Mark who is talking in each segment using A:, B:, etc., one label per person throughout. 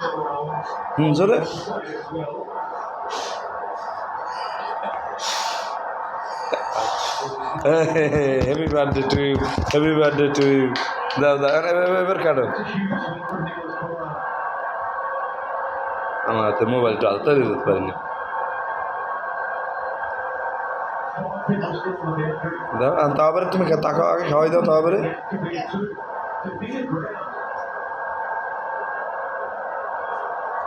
A: হুম, জোরে। Happy birthday to you happy birthday to you দাও দাও, এবার- কাটো। আমার হাতে মোবাইলটা আলতা দিতে পারিনি। দাও তারপরে তুমি তাকাও আগে খাওয়াই দাও তারপরে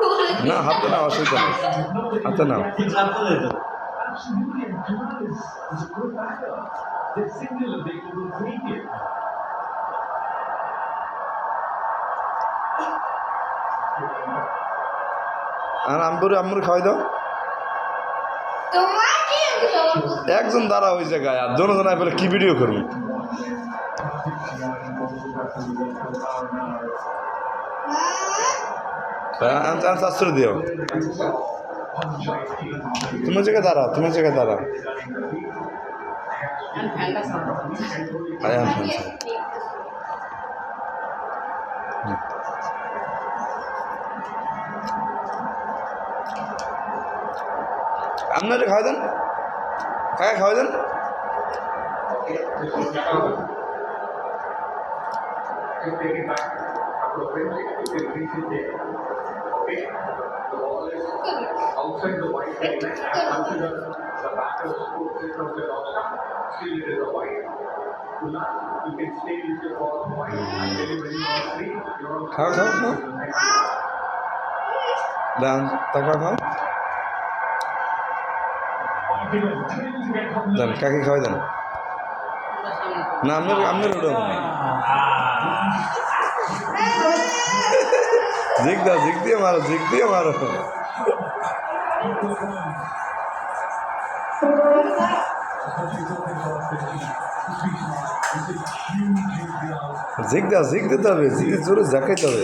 A: না হাতে নাও অসুবিধা নেই। হাতে নাও। আর আম্বুরে আম্মুরে খাওয়াই দাও। একজন দাঁড়া ওই জায়গায় আর দুজন জনায় বলে কি ভিডিও করব? শাস্ত্র দিও। তুমি জায়গায় দাঁড়াও, তুমি জায়গায় দাঁড়াও। আয় আম ফ্যান আপনারা খাওয়া দেন। কাকা খাওয়া দেন।
B: Outside the white line and consider the back of the system of the Oscar, still it is a white. You can stay with your ball white then when you are free, you are
A: খাও খাও খাও দেন টাকা খাও দেন কাকে খাওয়াই দেন না আপনার আপনার জিগ দাও, জিগ দিয়ে মারো, জিগ দিয়ে মারো। জিগ দাও, জিগ দিতে হবে, জিগ জোরে জাকাইতে হবে।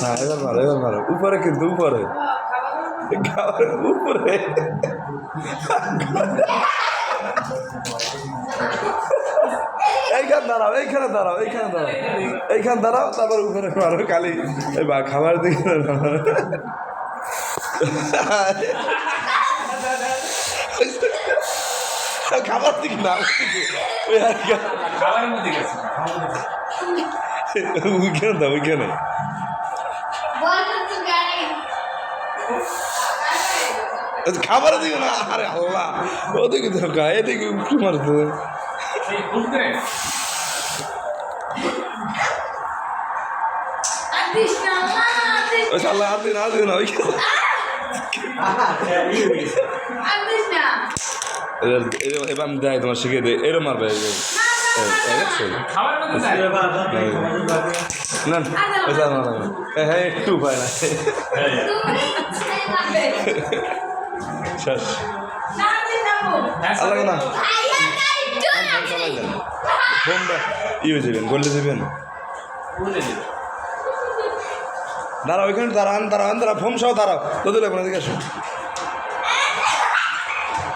A: হ্যাঁ এবার মারো এবার মারো। উপরে কিন্তু উপরে। খাবারের উপরে। এইখানে দাঁড়াও এইখানে দাঁড়াও। এইখান দাঁড়াও তারপর উপরে মারো খালি। এই বা খাবার দিকে। খাবার দিকে না ওইখানে দাও ওইখানে খাবার দিকে না আরে আল্লাহ। ওদিকে গায়ে এদিকে উঠে মারতে। ওই আল্লাহ হাত দিন হাত দিন
C: না
A: এবার- দেয় তোমার শিখিয়ে দেয় এরম মারবে না ওই। হ্যাঁ হ্যাঁ একটু উপায় না শেষ
C: না দিস না
A: ফোনটা ই হয়ে যাবেন গলে যাবেন দাঁড়াও ওইখানে দাঁড়ান দাঁড়ান দাঁড়া ফোন সহ দাঁড়াও। তো দিলে আপনার দিকে